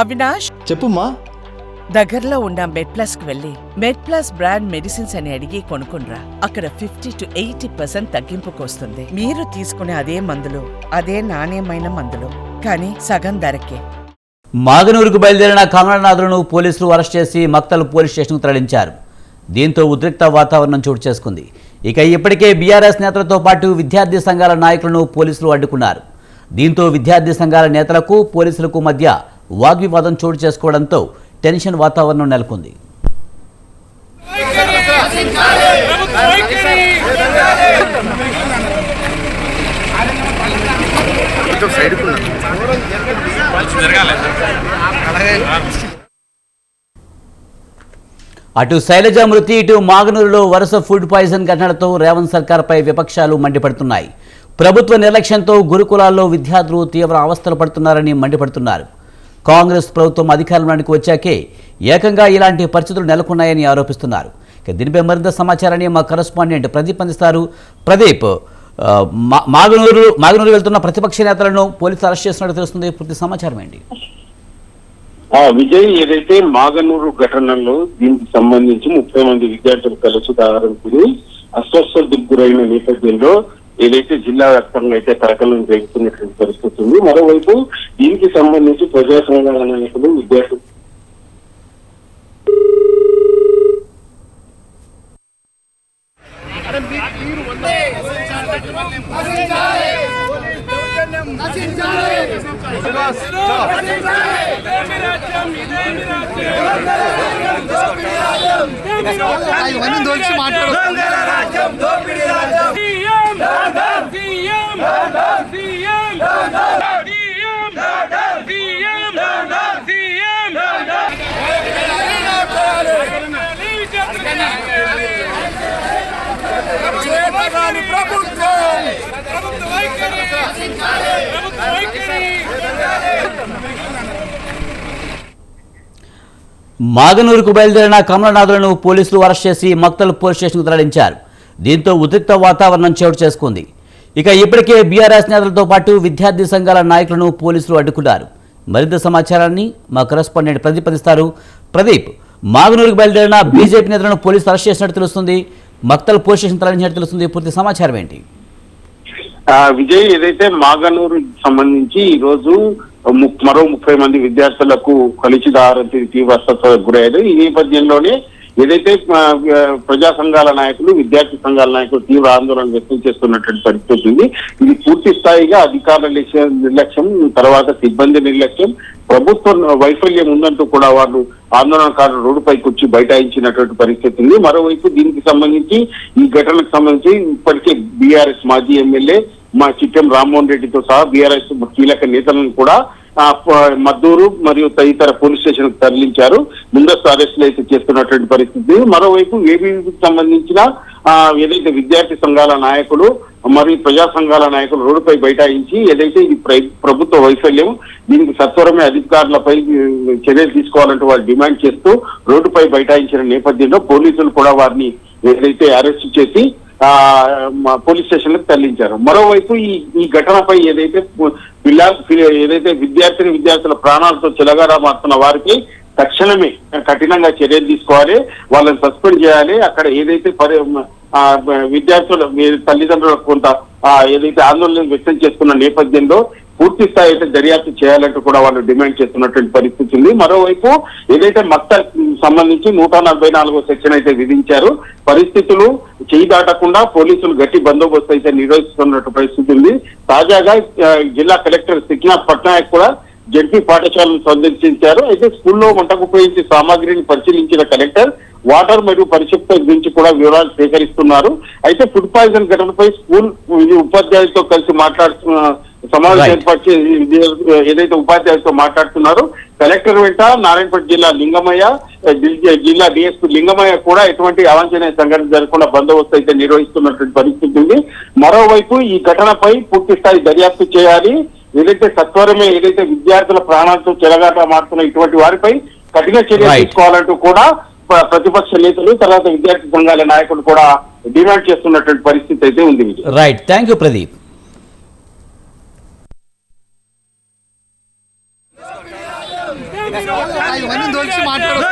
అవినాష్? చెప్పుమా దగ్గరలో ఉన్న మెడ్ ప్లస్కు వెళ్ళి మెడ్ ప్లస్ బ్రాండ్ మెడిసిన్స్ అని అడిగి కొనుక్కునరా అక్కడ ఫిఫ్టీ టు ఎయిటీ పర్సెంట్ తగ్గింపుకు వస్తుంది మీరు తీసుకునే అదే మందులు అదే నాణ్యమైన మందులు. కానీ సగం ధరకే. మాగనూరుకు బయలుదేరిన కమలనాథులను పోలీసులు అరెస్ట్ చేసి మక్తల్ పోలీస్ స్టేషన్కు తరలించారు. దీంతో ఉద్రిక్త వాతావరణం చోటు చేసుకుంది. ఇక ఇప్పటికే బీఆర్ఎస్ నేతలతో పాటు విద్యార్థి సంఘాల నాయకులను పోలీసులు అడ్డుకున్నారు. దీంతో విద్యార్థి సంఘాల నేతలకు పోలీసులకు మధ్య వాగ్వివాదం చోటు చేసుకోవడంతో టెన్షన్ వాతావరణం నెలకొంది. అటు శైలజ మృతి ఇటు మాగనూరులో వరుస ఫుడ్ పాయిజన్ ఘటనలతో రేవంత్ సర్కార్పై విపక్షాలు మండిపడుతున్నాయి. ప్రభుత్వ నిర్లక్ష్యంతో గురుకులాల్లో విద్యార్థులు తీవ్ర అవస్థలు పడుతున్నారని మండిపడుతున్నారు. కాంగ్రెస్ ప్రభుత్వం అధికారంలోనికి వచ్చాకే ఏకంగా ఇలాంటి పరిస్థితులు నెలకొన్నాయని ఆరోపిస్తున్నారు. ఇక దీనిపై మరింత సమాచారాన్ని మా కరస్పాండెంట్ ప్రదీప్ అందిస్తారు. ప్రదీప్ మాగనూరు మాగనూరు వెళ్తున్న ప్రతిపక్ష నేతలను పోలీసులు అరెస్ట్ చేస్తున్నట్టు తెలుస్తుంది. పూర్తి సమాచారం ఏంటి? ఆ విజయ్ ఏదైతే మాగనూరు ఘటనలో దీనికి సంబంధించి ముప్పై మంది విద్యార్థులు కలిసి దారంతులు అస్వస్థతకు గురైన నేపథ్యంలో ఏదైతే జిల్లా వ్యాప్తంగా అయితే కలకలం జరుగుతున్నటువంటి పరిస్థితి ఉంది మరోవైపు దీనికి సంబంధించి ప్రజా సంఘాల నాయకులు విద్యార్థులు ఇవన్నీ దోచి మాట్లాడు మాగనూరుకు బయలుదేరిన కమలనాథులను పోలీసులు అరెస్ట్ చేసి మక్తల్ పోలీస్ స్టేషన్కు తరలించారు. దీంతో ఉద్రిక్త వాతావరణం చోటు చేసుకుంది. ఇక ఇప్పటికే బీఆర్ఎస్ నేతలతో పాటు విద్యార్థి సంఘాల నాయకులను పోలీసులు అడ్డుకున్నారు. మరింత సమాచారాన్ని మా కరెస్పాండెంట్ ప్రదీప్ అందిస్తారు. ప్రదీప్ మాగనూరుకు బయలుదేరిన బీజేపీ నేతలను పోలీసులు అరెస్ట్ చేసినట్టు తెలుస్తుంది. మక్తల్ పోలీస్ స్టేషన్ తరలించినట్టు తెలుస్తుంది. పూర్తి సమాచారం ఏంటి? ఆ విజయ్ ఏదైతే మాగనూరు సంబంధించి ఈ రోజు ము- మరో ముప్పై మంది విద్యార్థులకు కలిసి దారి తీవ్ర గురయ్యారు. ఈ నేపథ్యంలోనే ఏదైతే ప్రజా సంఘాల నాయకులు విద్యార్థి సంఘాల నాయకులు తీవ్ర ఆందోళన వ్యక్తం చేస్తున్నటువంటి పరిస్థితి ఉంది ఇది పూర్తి స్థాయిగా అధికారుల నిర్లక్ష్యం- తర్వాత సిబ్బంది నిర్లక్ష్యం ప్రభుత్వ వైఫల్యం ఉందంటూ కూడా వాళ్ళు ఆందోళనకారులు రోడ్డుపైకి వచ్చి బైఠాయించినటువంటి పరిస్థితి ఉంది. మరోవైపు దీనికి సంబంధించి ఈ ఘటనకు సంబంధించి ఇప్పటికే బీఆర్ఎస్ మాజీ ఎమ్మెల్యే మా చిట్టెం రామ్మోహన్ రెడ్డితో సహా బీఆర్ఎస్ కీలక నేతలను కూడా మద్దూరు మరియు తదితర పోలీస్ స్టేషన్ తరలించారు. ముందస్తు అరెస్టులు అయితే చేస్తున్నటువంటి పరిస్థితి. మరోవైపు ఏబీవీకి సంబంధించిన ఏదైతే విద్యార్థి సంఘాల నాయకులు మరియు ప్రజా సంఘాల నాయకులు రోడ్డుపై బైఠాయించి ఏదైతే ఇది ప్రభుత్వ వైఫల్యం దీనికి సత్వరమే అధికారులపై చర్యలు తీసుకోవాలంటూ వాళ్ళు డిమాండ్ చేస్తూ రోడ్డుపై బైఠాయించిన నేపథ్యంలో పోలీసులు కూడా వారిని ఏదైతే అరెస్ట్ చేసి పోలీస్ స్టేషన్లకు తరలించారు. మరోవైపు ఈ ఈ ఘటనపై ఏదైతే పిల్ల ఏదైతే విద్యార్థిని విద్యార్థుల ప్రాణాలతో చిలగారా మారుతున్న వారికి తక్షణమే కఠినంగా చర్యలు తీసుకోవాలి. వాళ్ళని సస్పెండ్ చేయాలి. అక్కడ ఏదైతే పరి ఆ, విద్యార్థుల తల్లిదండ్రులకు కొంత ఏదైతే ఆందోళన వ్యక్తం చేస్తున్న నేపథ్యంలో పూర్తి స్థాయి అయితే దర్యాప్తు చేయాలంటూ కూడా వాళ్ళు డిమాండ్ చేస్తున్నటువంటి పరిస్థితి ఉంది. మరోవైపు ఏదైతే మత్త సంబంధించి నూట నలభై నాలుగో సెక్షన్ అయితే విధించారు పరిస్థితులు చేయి దాటకుండా పోలీసులు గట్టి బందోబస్తు అయితే నిర్వహిస్తున్నట్టు పరిస్థితి ఉంది. తాజాగా జిల్లా కలెక్టర్ సిక్నాథ్ పట్నాయక్ కూడా జడ్పీ పాఠశాలను సందర్శించారు. అయితే స్కూల్లో వంటకు ఉపయోగించే సామాగ్రిని పరిశీలించిన కలెక్టర్ వాటర్ మరియు పరిశుభ్రత గురించి కూడా వివరాలు సేకరిస్తున్నారు. అయితే ఫుడ్ పాయిజన్ ఘటనపై స్కూల్ ఉపాధ్యాయులతో కలిసి మాట్లాడుతున్న సమావేశం. ఏర్పాటు చేసి ఏదైతే ఉపాధ్యాయులతో మాట్లాడుతున్నారో కలెక్టర్ వెంట నారాయణపేట జిల్లా లింగమయ్య జిల్- జిల్లా డిఎస్పీ లింగమయ్య కూడా ఎటువంటి అవాంఛనీయ సంఘటన జరగకుండా బందోబస్తు అయితే నిర్వహిస్తున్నటువంటి పరిస్థితి ఉంది. మరోవైపు ఈ ఘటనపై పూర్తి స్థాయి దర్యాప్తు చేయాలి. ఏదైతే సత్వరమే ఏదైతే విద్యార్థుల ప్రాణాలతో చెలగాట మారుతున్న ఇటువంటి వారిపై కఠిన చర్యలు. తీసుకోవాలంటూ కూడా ప్ర- ప్రతిపక్ష నేతలు తర్వాత విద్యార్థి సంఘాల నాయకులు కూడా డిమాండ్ చేస్తున్నటువంటి పరిస్థితి అయితే ఉంది. రైట్ థ్యాంక్ యూ ప్రదీప్ ఇవన్నీ దోచి మాట్లాడు